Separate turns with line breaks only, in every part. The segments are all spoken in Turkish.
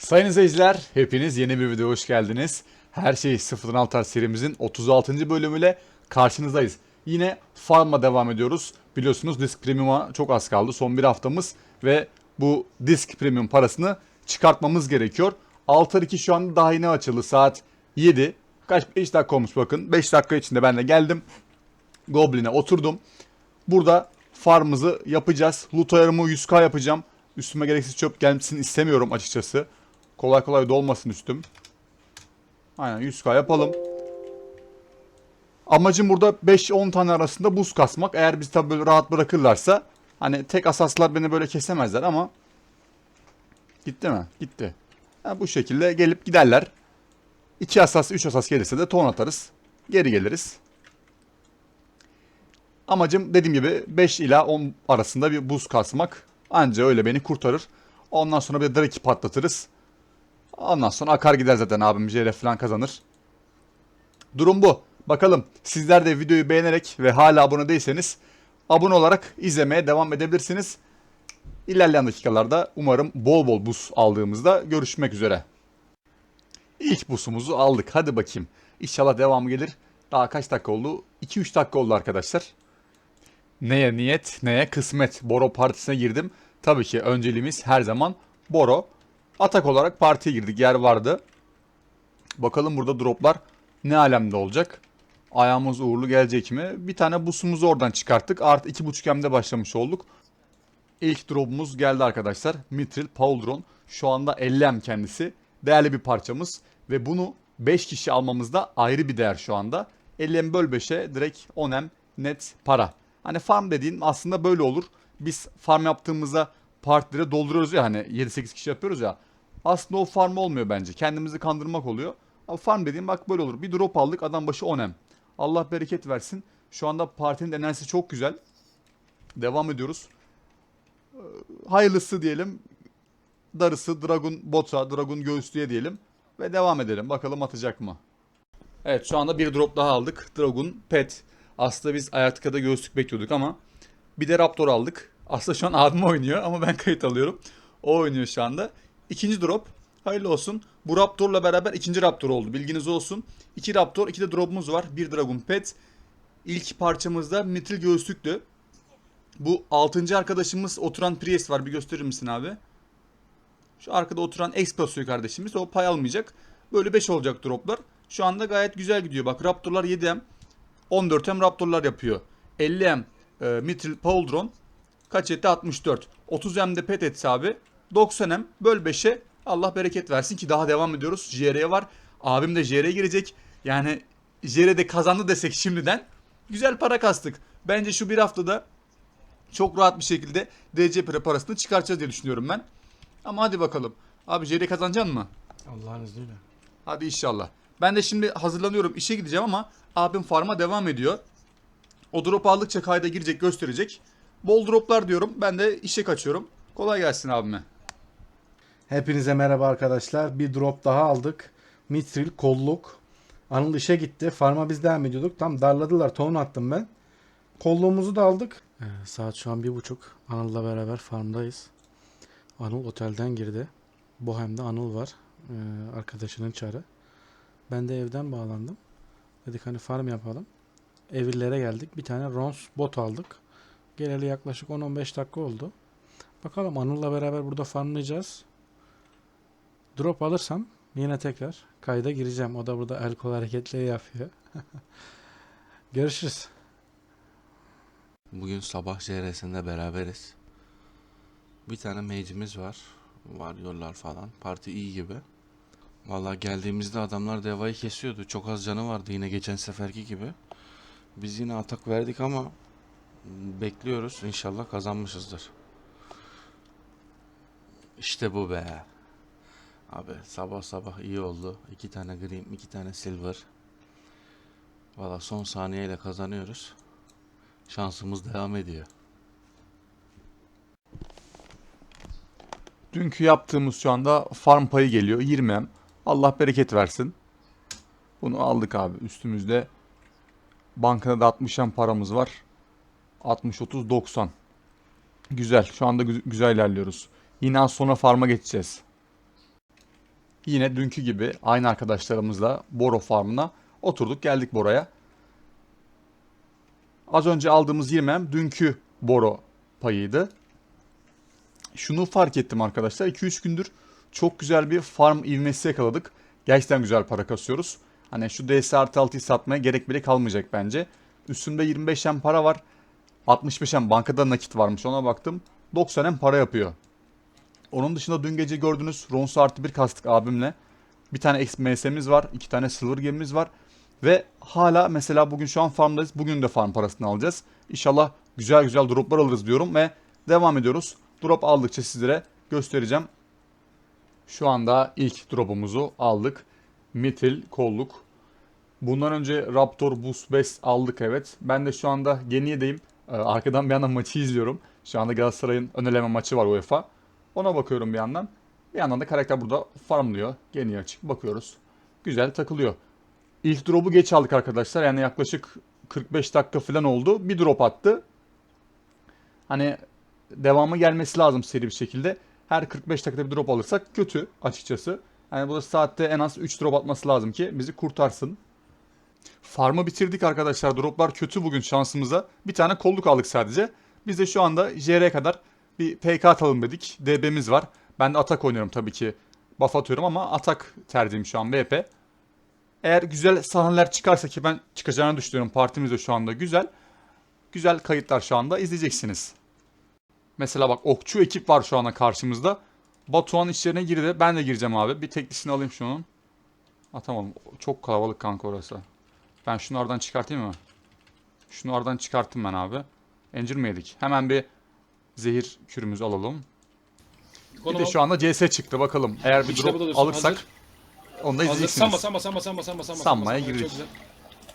Sayın izleyiciler, hepiniz yeni bir videoya hoş geldiniz. Her şey sıfırdan altar serimizin 36. bölümüyle karşınızdayız. Yine farmla devam ediyoruz. Biliyorsunuz Disk Premium'a çok az kaldı. Son bir haftamız ve bu Disk Premium parasını çıkartmamız gerekiyor. Altar 2 şu anda daha yeni açıldı. Saat 7. Kaç 5 dakika olmuş bakın. 5 dakika içinde ben de geldim. Goblin'e oturdum. Burada farmımızı yapacağız. Loot ayarımı 100k yapacağım. Üstüme gereksiz çöp gelmesini istemiyorum açıkçası. Kolay kolay dolmasın üstüm. Aynen 100k yapalım. Amacım burada 5-10 tane arasında buz kasmak. Eğer bizi böyle rahat bırakırlarsa hani tek asaslar beni böyle kesemezler ama gitti mi? Gitti. Ha, bu şekilde gelip giderler. 2 asas, 3 asas gelirse de ton atarız. Geri geliriz. Amacım dediğim gibi 5 ila 10 arasında bir buz kasmak. Anca öyle beni kurtarır. Ondan sonra bir Draki patlatırız. Ondan sonra akar gider zaten abim JRF falan kazanır. Durum bu. Bakalım sizler de videoyu beğenerek ve hala abone değilseniz abone olarak izlemeye devam edebilirsiniz. İlerleyen dakikalarda umarım bol bol buz aldığımızda görüşmek üzere. İlk busumuzu aldık. Hadi bakayım. İnşallah devamı gelir. Daha kaç dakika oldu? 2-3 dakika oldu arkadaşlar. Neye niyet, neye kısmet. Boro partisine girdim. Tabii ki önceliğimiz her zaman Boro. Atak olarak partiye girdik. Yer vardı. Bakalım burada droplar ne alemde olacak. Ayağımız uğurlu gelecek mi? Bir tane busumuzu oradan çıkarttık. Artı 2.5 M'de başlamış olduk. İlk drop'umuz geldi arkadaşlar. Mitril Pauldron. Şu anda 50 M kendisi. Değerli bir parçamız. Ve bunu 5 kişi almamızda ayrı bir değer şu anda. 50 M böl 5'e direkt 10 M net para. Hani farm dediğin aslında böyle olur. Biz farm yaptığımızda partileri dolduruyoruz ya hani 7-8 kişi yapıyoruz ya. Aslında o farm olmuyor bence. Kendimizi kandırmak oluyor. Ama farm dediğim bak böyle olur. Bir drop aldık adam başı 10 M. Allah bereket versin. Şu anda partinin enerjisi çok güzel. Devam ediyoruz. Ee, Hayırlısı diyelim. Darısı Dragon Bota, Dragon Göğüslü'ye diyelim. Ve devam edelim. Bakalım atacak mı? Evet şu anda bir drop daha aldık. Dragon Pet. Aslında biz Ayartıka'da göğüslük bekliyorduk ama bir de Raptor aldık. Aslında şu an abim oynuyor ama ben kayıt alıyorum. O oynuyor şu anda. İkinci drop. Hayırlı olsun. Bu Raptor'la beraber ikinci Raptor oldu. Bilginiz olsun. İki Raptor, iki de drop'umuz var. Bir Dragon Pet. İlk parçamızda Mitril göğüslüktü. Bu altıncı arkadaşımız oturan Priest var. Bir gösterir misin abi? Şu arkada oturan Explosive kardeşimiz. O pay almayacak. Böyle 5 olacak droplar. Şu anda gayet güzel gidiyor. Bak Raptor'lar 7M. 14M Raptor'lar yapıyor. 50M e, Mithril Pauldron. Kaç etti? 64. 30M'de Pet etse abi. 90M böl 5'e Allah bereket versin ki daha devam ediyoruz. JR'ye var. Abim de JR'ye girecek. Yani JR'de kazandı desek şimdiden. Güzel para kastık. Bence şu bir haftada çok rahat bir şekilde DC parasını çıkartacağız diye düşünüyorum ben. Ama hadi bakalım. Abi JR kazanacaksın mı?
Allah'ın izniyle.
Hadi inşallah. Ben de şimdi hazırlanıyorum işe gideceğim ama abim farma devam ediyor. O drop aldıkça kayda girecek gösterecek. Bol droplar diyorum ben de işe kaçıyorum. Kolay gelsin abime.
Hepinize merhaba arkadaşlar. Bir drop daha aldık. Mitril kolluk. Anıl işe gitti. Farma biz devam ediyorduk. Tam darladılar. Ton attım ben. Kolluğumuzu da aldık. Ee, saat şu an bir buçuk. Anıl'la beraber farmdayız. Anıl otelden girdi. Bohem'de Anıl var. Ee, arkadaşının çarı. Ben de evden bağlandım. Dedik hani farm yapalım. Evillere geldik. Bir tane Rons bot aldık. Geleli yaklaşık 10-15 dakika oldu. Bakalım Anıl'la beraber burada farmlayacağız. Drop alırsam yine tekrar kayda gireceğim. O da burada el kol hareketleri yapıyor. Görüşürüz.
Bugün sabah JR'sinde beraberiz. Bir tane mage'imiz var. Varıyorlar falan. Parti iyi gibi. Vallahi geldiğimizde adamlar devayı kesiyordu. Çok az canı vardı yine geçen seferki gibi. Biz yine atak verdik ama bekliyoruz. İnşallah kazanmışızdır. İşte bu be. Abi sabah sabah iyi oldu. İki tane green, iki tane silver. Valla son saniyeyle kazanıyoruz. Şansımız devam ediyor.
Dünkü yaptığımız şu anda farm payı geliyor 20 Allah bereket versin. Bunu aldık abi üstümüzde. Bankada da 60 M paramız var. 60 30 90. Güzel. Şu anda gü- güzel ilerliyoruz. Yine az sonra farma geçeceğiz. Yine dünkü gibi aynı arkadaşlarımızla Boro Farm'ına oturduk geldik Bora'ya. Az önce aldığımız 20 dünkü Boro payıydı. Şunu fark ettim arkadaşlar. 2-3 gündür çok güzel bir farm ivmesi yakaladık. Gerçekten güzel para kasıyoruz. Hani şu DS artı 6'yı satmaya gerek bile kalmayacak bence. Üstümde 25 hem para var. 65 hem bankada nakit varmış ona baktım. 90 hem para yapıyor. Onun dışında dün gece gördüğünüz Ronsu artı bir kastık abimle. Bir tane XMS'miz var. iki tane Silver Gem'imiz var. Ve hala mesela bugün şu an farmdayız. Bugün de farm parasını alacağız. İnşallah güzel güzel droplar alırız diyorum ve devam ediyoruz. Drop aldıkça sizlere göstereceğim. Şu anda ilk drop'umuzu aldık. Mitil kolluk. Bundan önce Raptor Boost 5 aldık evet. Ben de şu anda Geniye'deyim. Ee, Arkadan bir yandan maçı izliyorum. Şu anda Galatasaray'ın ön eleme maçı var UEFA. Ona bakıyorum bir yandan. Bir yandan da karakter burada farmlıyor. Geniye açık bakıyoruz. Güzel takılıyor. İlk drop'u geç aldık arkadaşlar. Yani yaklaşık 45 dakika falan oldu. Bir drop attı. Hani devamı gelmesi lazım seri bir şekilde. Her 45 dakikada bir drop alırsak kötü açıkçası. Yani burada saatte en az 3 drop atması lazım ki bizi kurtarsın. Farmı bitirdik arkadaşlar. Droplar kötü bugün şansımıza. Bir tane kolluk aldık sadece. Biz de şu anda JR'ye kadar bir PK atalım dedik. DB'miz var. Ben de atak oynuyorum tabii ki. Buff atıyorum ama atak tercihim şu an VP. Eğer güzel sahneler çıkarsa ki ben çıkacağını düşünüyorum. Partimiz de şu anda güzel. Güzel kayıtlar şu anda izleyeceksiniz. Mesela bak okçu ekip var şu anda karşımızda. Batuhan içlerine girdi. Ben de gireceğim abi. Bir teklisini alayım şunun. Atamadım. Çok kalabalık kanka orası. Ben şunu oradan çıkartayım mı? Şunu oradan çıkarttım ben abi. Encir mi yedik? Hemen bir zehir kürümüzü alalım. Bir de şu anda CS çıktı bakalım. Eğer bir
İşte bu da
drop
dursun,
alırsak
hazır.
onu da
Hazır.
izleyeceksiniz.
Samba samba samba samba samba samba.
Sambaya
samba.
girdik.
Çok güzel.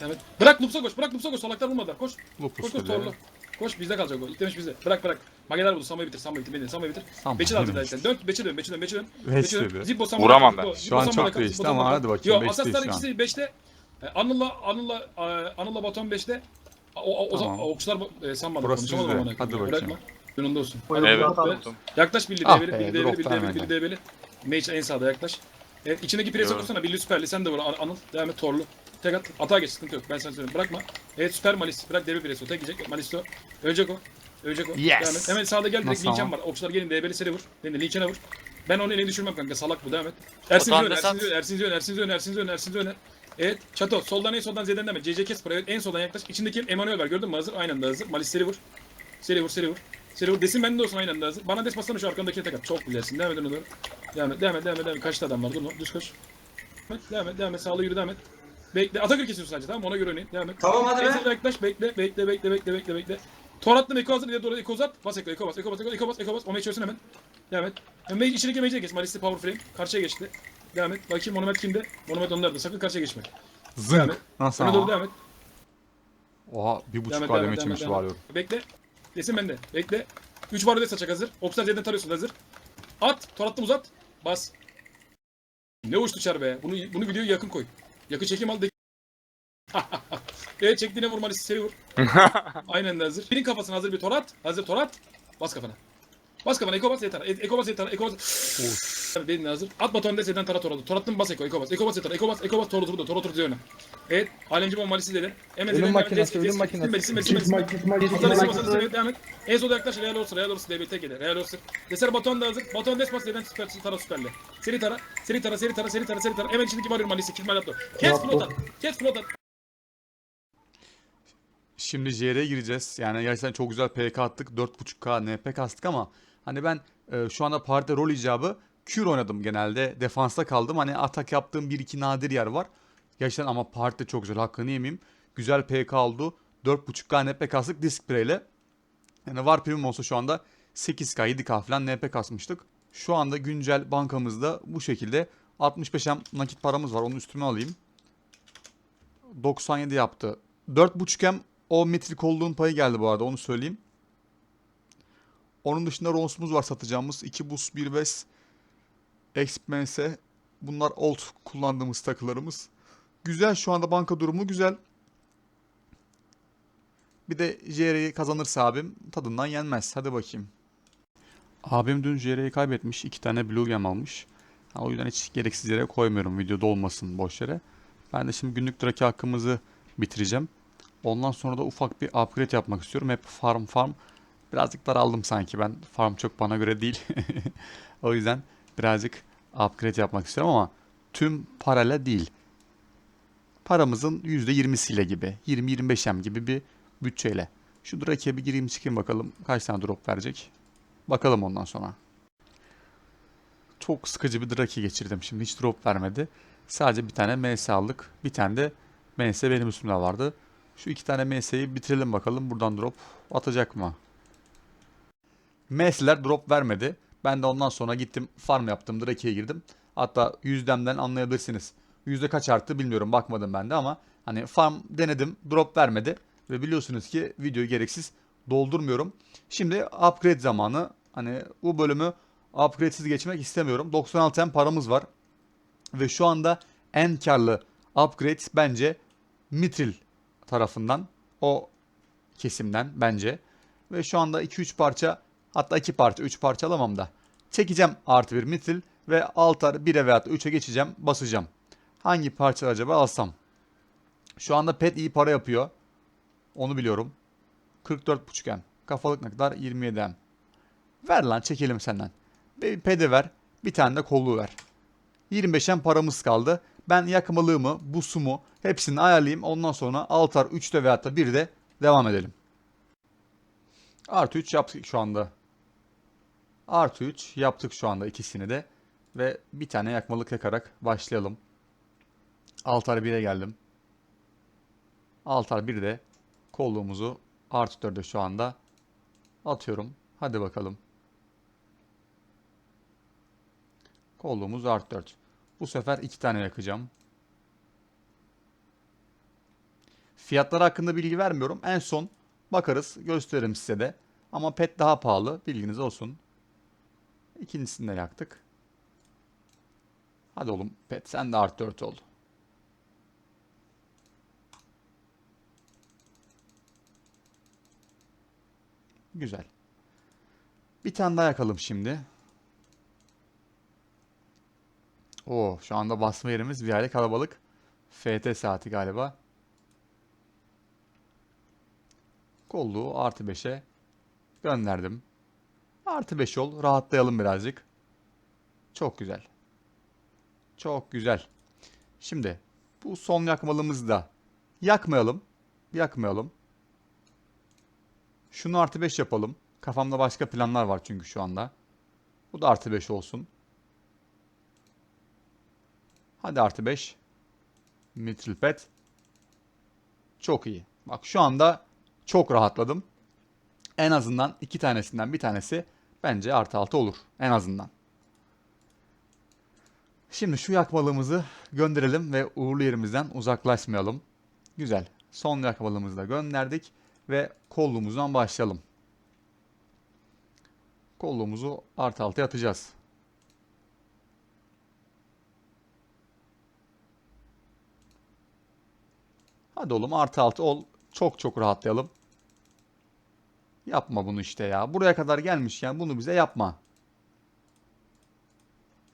Evet. Bırak Lups'a koş. Bırak Lups'a koş. Solaklar bulmadılar. Koş.
Lupus
Koş koş
dedi.
torlu. Koş bizde kalacak o. İtlemiş bizde. Bırak bırak. Mageler buldu. Sambayı bitir. Sambayı bitir. Beni. Sambayı bitir.
Samba,
Beçil aldı
yürümiş.
zaten. Dön. Beçil dön. Beçil dön. Beçil dön. Beçil dön.
dedi.
Zippo Samba.
Vuramam ben.
Şu an çok değişti ama hadi bakayım, beşteyiz
Asaslar
şu an.
ikisi 5'te. E, Anıl'la Anıl'la e, Anıl'la Baton 5'te. O, o, o zaman
Tamam.
okçular e, Samba'da
Burası
konuşamadım
bizde.
ona.
Hadi bakayım.
Bırakma. Yanında olsun.
Evet.
Yaklaş Billy
Ah
Develi,
be,
Billy
drop
Billy. Billy Develi. Mage en sağda yaklaş. Evet, içindeki presi
Diyorum.
vursana Billy süperli sen de vur An- Anıl. Devam et Torlu. Tek at. Atağa geç sıkıntı yok ben sana söyleyeyim. Bırakma. Evet süper Malis. Bırak devre presi o. Tek yiyecek. Malis o. Ölecek o. Ölecek o.
Yes.
Devam et. Hemen sağda gel direkt
Nasıl
Linçen var. Okçular gelin DB'li seri vur. Beni de Linçen'e vur. Ben onu elini düşürmem kanka. Salak bu devam et. Ersin Zöner,
Desat.
Ersin Zöner, Ersin Zöner, Ersin Zöner, Ersin Zöner, Ersin Zöner. Evet. Çato. Soldan en soldan Z'den devam et. CC Kesper. Evet. En soldan yaklaş. İçindeki Emanuel var. Gördün mü? Hazır. Aynen de hazır. Malis seri vur. Seri vur, seri vur. Seri vur. Desin bende de olsun aynen de hazır. Bana des bassana şu arkandakine tek at. Çok güzelsin. Devam et ona doğru. Devam et, devam et, devam et, devam et. Kaçta adam var? Dur lan. Düz koş. Devam et, devam et, devam et. Sağlı yürü, devam et. Bekle. Atakür kesiyorsun sadece tamam? Ona göre oynayın. Devam et.
Tamam, hadi be.
Ezil yaklaş. Bekle, bekle, bekle, bekle, bekle, bekle. Tor attım. Eko hazır. İleri doğru Eko uzat. Bas Eko, Eko bas, Eko bas, Eko, Eko bas, Eko bas. O meç çözsün hemen. Devam et. Mage içindeki mage'e geç. Malis'te power frame. Karşıya geçti. Devam et. Bakayım Monument kimde? Monument onlarda. Sakın karşıya geçme. Devam
Zınk.
et.
Nasıl
Ona doğru
ama?
devam et.
Oha bir buçuk
Devam et,
kademe
devam et,
içmiş
devam et,
varıyorum.
Bekle. Desin bende. Bekle. 3 var öde saçak hazır. Okçular Z'den tarıyorsun hazır. At. Tor attım uzat. Bas. Ne uçtu çar be. Bunu, bunu videoya yakın koy. Yakın çekim al. evet çektiğine vurma listesi seri vur. Aynen de hazır. Birin kafasına hazır bir tor at. Hazır tor at. Bas kafana. Bas kafana. Eko bas yeter. E- Eko bas yeter. Eko bas. Benim hazır. At baton de Z'den tara tor aldı. Tor attım bas Eko. Eko bas. Eko bas yeter. Eko bas. Eko bas tor oturdu. Tor oturdu öne. Evet. Alemci bomba listesi dedi. Hemen
Ölüm makinesi, ölüm makinesi.
Silme, silme, silme, silme. İsim basarız evet devam et. En solda yaklaş Real olsun Real olsun DBT gelir Real olsun. Deser Batuhan da hazır. Batuhan Despas neden süper tara süperle. Seri tara. Seri tara seri tara seri tara seri tara. Hemen içindeki varıyorum Malisi. Kirmal yaptı. Kes flot at. Kes flot at.
Şimdi JR'ye gireceğiz. Yani gerçekten çok güzel PK attık. 4.5K NP kastık ama hani ben e, şu anda partide rol icabı Kür oynadım genelde. Defansta kaldım. Hani atak yaptığım bir iki nadir yer var. Gerçekten ama partide çok güzel. Hakkını yemeyeyim. Güzel PK oldu. 4.5K NP kastık disk ile. Yani var primim olsa şu anda 8K 7K falan NP kasmıştık. Şu anda güncel bankamızda bu şekilde 65 hem nakit paramız var. Onu üstüme alayım. 97 yaptı. 4.5 hem o metrik olduğun payı geldi bu arada onu söyleyeyim. Onun dışında Rons'umuz var satacağımız. 2 bus 1 ves XPMS. Bunlar old kullandığımız takılarımız. Güzel şu anda banka durumu güzel. Bir de JR'yi kazanırsa abim tadından yenmez. Hadi bakayım. Abim dün JR'yi kaybetmiş. iki tane Blue Gem almış. O yüzden hiç gereksiz yere koymuyorum videoda olmasın boş yere. Ben de şimdi günlük draki hakkımızı bitireceğim. Ondan sonra da ufak bir upgrade yapmak istiyorum. Hep farm farm. Birazcık daraldım sanki ben. Farm çok bana göre değil. o yüzden birazcık upgrade yapmak istiyorum ama tüm parayla değil. Paramızın %20'siyle gibi. 20-25M gibi bir bütçeyle. Şu Drake'ye bir gireyim çıkayım bakalım kaç tane drop verecek. Bakalım ondan sonra. Çok sıkıcı bir Drake geçirdim. Şimdi hiç drop vermedi. Sadece bir tane MS aldık. Bir tane de MS benim üstümde vardı. Şu iki tane MS'yi bitirelim bakalım. Buradan drop atacak mı? MS'ler drop vermedi. Ben de ondan sonra gittim farm yaptım. Drake'ye girdim. Hatta yüzdemden anlayabilirsiniz. Yüzde kaç arttı bilmiyorum bakmadım ben de ama hani farm denedim drop vermedi. Ve biliyorsunuz ki videoyu gereksiz doldurmuyorum. Şimdi upgrade zamanı. Hani bu bölümü upgrade'siz geçmek istemiyorum. 96 M paramız var. Ve şu anda en karlı upgrade bence Mitril tarafından. O kesimden bence. Ve şu anda 2-3 parça hatta 2 parça 3 parça alamam da. Çekeceğim artı bir Mitril ve altar 1'e veya 3'e geçeceğim basacağım. Hangi parça acaba alsam? Şu anda pet iyi para yapıyor. Onu biliyorum. 44.5 M. Kafalık ne kadar? 27 M. Ver lan çekelim senden. Bir pede ver. Bir tane de kolluğu ver. 25 M paramız kaldı. Ben yakmalığımı, busumu hepsini ayarlayayım. Ondan sonra altar 3'te veyahut da 1'de devam edelim. Artı 3 yaptık şu anda. Artı 3 yaptık şu anda ikisini de. Ve bir tane yakmalık yakarak başlayalım. Altar 1'e geldim. Altar 1'de kolluğumuzu artı 4'e şu anda atıyorum. Hadi bakalım. Kolluğumuz artı 4. Bu sefer iki tane yakacağım. Fiyatlar hakkında bilgi vermiyorum. En son bakarız gösteririm size de. Ama pet daha pahalı bilginiz olsun. İkincisini de yaktık. Hadi oğlum pet sen de artı 4 ol. Güzel. Bir tane daha yakalım şimdi. Oo, şu anda basma yerimiz bir aile kalabalık. FT saati galiba. Kolluğu artı 5'e gönderdim. Artı 5 ol. Rahatlayalım birazcık. Çok güzel. Çok güzel. Şimdi bu son yakmalımızı da yakmayalım. Yakmayalım. Şunu artı 5 yapalım. Kafamda başka planlar var çünkü şu anda. Bu da artı 5 olsun. Hadi artı 5. Mithril pet. Çok iyi. Bak şu anda çok rahatladım. En azından iki tanesinden bir tanesi bence artı 6 olur. En azından. Şimdi şu yakmalığımızı gönderelim ve uğurlu yerimizden uzaklaşmayalım. Güzel. Son yakmalığımızı da gönderdik ve kolluğumuzdan başlayalım. Kolluğumuzu artı altıya atacağız. Hadi oğlum artı altı ol. Çok çok rahatlayalım. Yapma bunu işte ya. Buraya kadar gelmişken bunu bize yapma.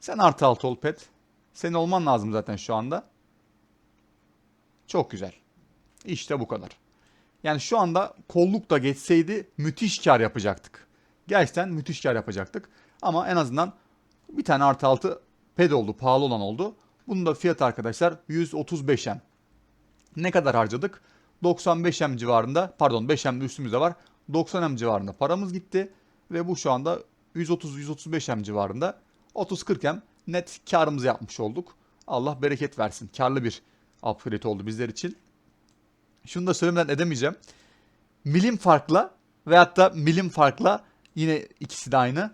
Sen artı altı ol pet. Senin olman lazım zaten şu anda. Çok güzel. İşte bu kadar. Yani şu anda kolluk da geçseydi müthiş kar yapacaktık. Gerçekten müthiş kar yapacaktık. Ama en azından bir tane artı altı ped oldu. Pahalı olan oldu. Bunun da fiyat arkadaşlar 135M. Ne kadar harcadık? 95M civarında pardon 5M de üstümüzde var. 90M civarında paramız gitti. Ve bu şu anda 130-135M civarında 30-40M net karımızı yapmış olduk. Allah bereket versin. Karlı bir upgrade oldu bizler için. Şunu da söylemeden edemeyeceğim. Milim farkla veyahut da milim farkla yine ikisi de aynı.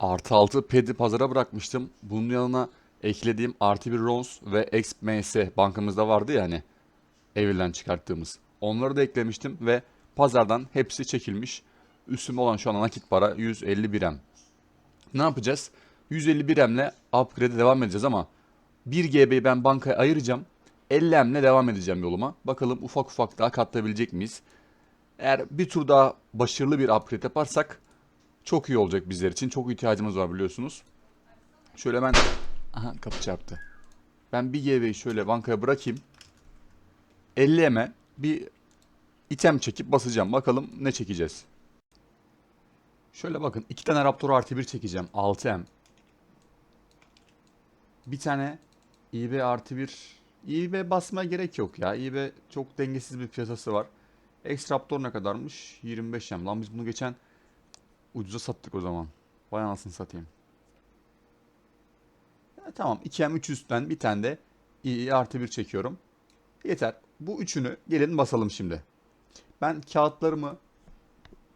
Artı 6 pedi pazara bırakmıştım. Bunun yanına eklediğim artı bir Rons ve XMS bankamızda vardı ya hani Evir'den çıkarttığımız. Onları da eklemiştim ve pazardan hepsi çekilmiş. Üstümde olan şu an nakit para 151 M. Ne yapacağız? 151 M'le upgrade'e devam edeceğiz ama 1 GB'yi ben bankaya ayıracağım. 50 M'le devam edeceğim yoluma. Bakalım ufak ufak daha katlayabilecek miyiz? Eğer bir tur daha başarılı bir upgrade yaparsak çok iyi olacak bizler için. Çok ihtiyacımız var biliyorsunuz. Şöyle ben... Aha kapı çarptı. Ben bir GB'yi şöyle bankaya bırakayım. 50 eme bir item çekip basacağım. Bakalım ne çekeceğiz. Şöyle bakın. iki tane Raptor artı 1 çekeceğim. 6M. Bir tane İB artı 1. İB basmaya gerek yok ya. İB çok dengesiz bir piyasası var. X Raptor ne kadarmış? 25M. Lan biz bunu geçen ucuza sattık o zaman. Vay anasını satayım. Ya tamam 2M 300'den bir tane de İI artı 1 çekiyorum. Yeter. Bu üçünü gelin basalım şimdi. Ben kağıtlarımı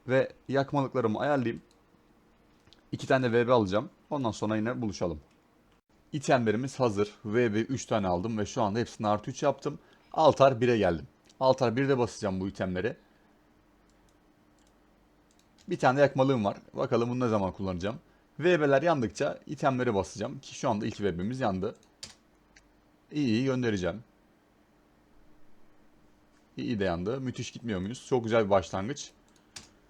ve yakmalıklarımı ayarlayayım. İki tane VB alacağım. Ondan sonra yine buluşalım. İtemlerimiz hazır. VB 3 tane aldım ve şu anda hepsini artı 3 yaptım. Altar 1'e geldim. Altar 1'de basacağım bu itemleri. Bir tane yakmalığım var. Bakalım bunu ne zaman kullanacağım. VB'ler yandıkça itemleri basacağım. Ki şu anda ilk VB'miz yandı. İyi iyi göndereceğim. İyi de yandı. Müthiş gitmiyor muyuz? Çok güzel bir başlangıç.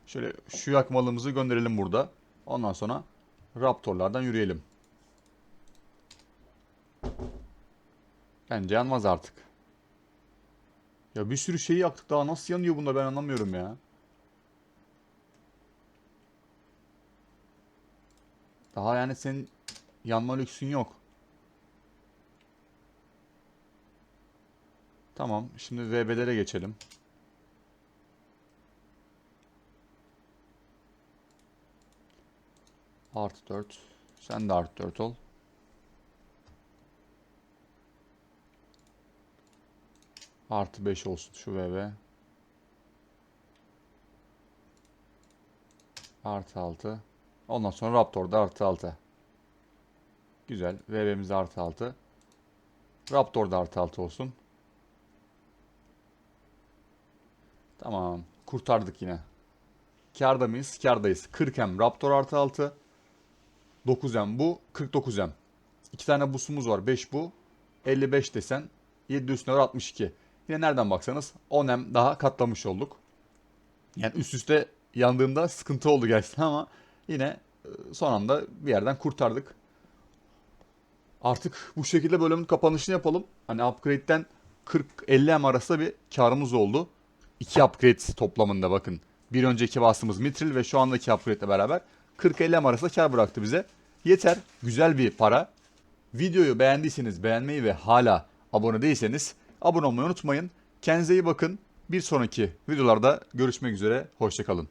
Şöyle şu yakmalığımızı gönderelim burada. Ondan sonra Raptorlardan yürüyelim. Bence yanmaz artık. Ya bir sürü şeyi yaktık daha nasıl yanıyor bunda ben anlamıyorum ya. Daha yani senin yanma lüksün yok. Tamam şimdi VB'lere geçelim. Artı 4. Sen de artı 4 ol. Artı 5 olsun şu VB. Artı 6. Ondan sonra Raptor'da artı 6. Güzel. VB'miz artı 6. Raptor'da artı 6 olsun. Tamam. Kurtardık yine. Karda mıyız? Kardayız. 40M Raptor artı 6. 9M bu. 49M. İki tane busumuz var. 5 bu. 55 desen 7 üstüne var 62. Yine nereden baksanız 10M daha katlamış olduk. Yani üst üste yandığında sıkıntı oldu gerçekten ama yine e, son anda bir yerden kurtardık. Artık bu şekilde bölümün kapanışını yapalım. Hani upgrade'den 40-50 M arasında bir karımız oldu. 2 upgrade toplamında bakın. Bir önceki bastığımız Mitril ve şu andaki upgrade ile beraber 40-50 M arasında kar bıraktı bize. Yeter. Güzel bir para. Videoyu beğendiyseniz beğenmeyi ve hala abone değilseniz abone olmayı unutmayın. Kendinize iyi bakın. Bir sonraki videolarda görüşmek üzere. Hoşçakalın.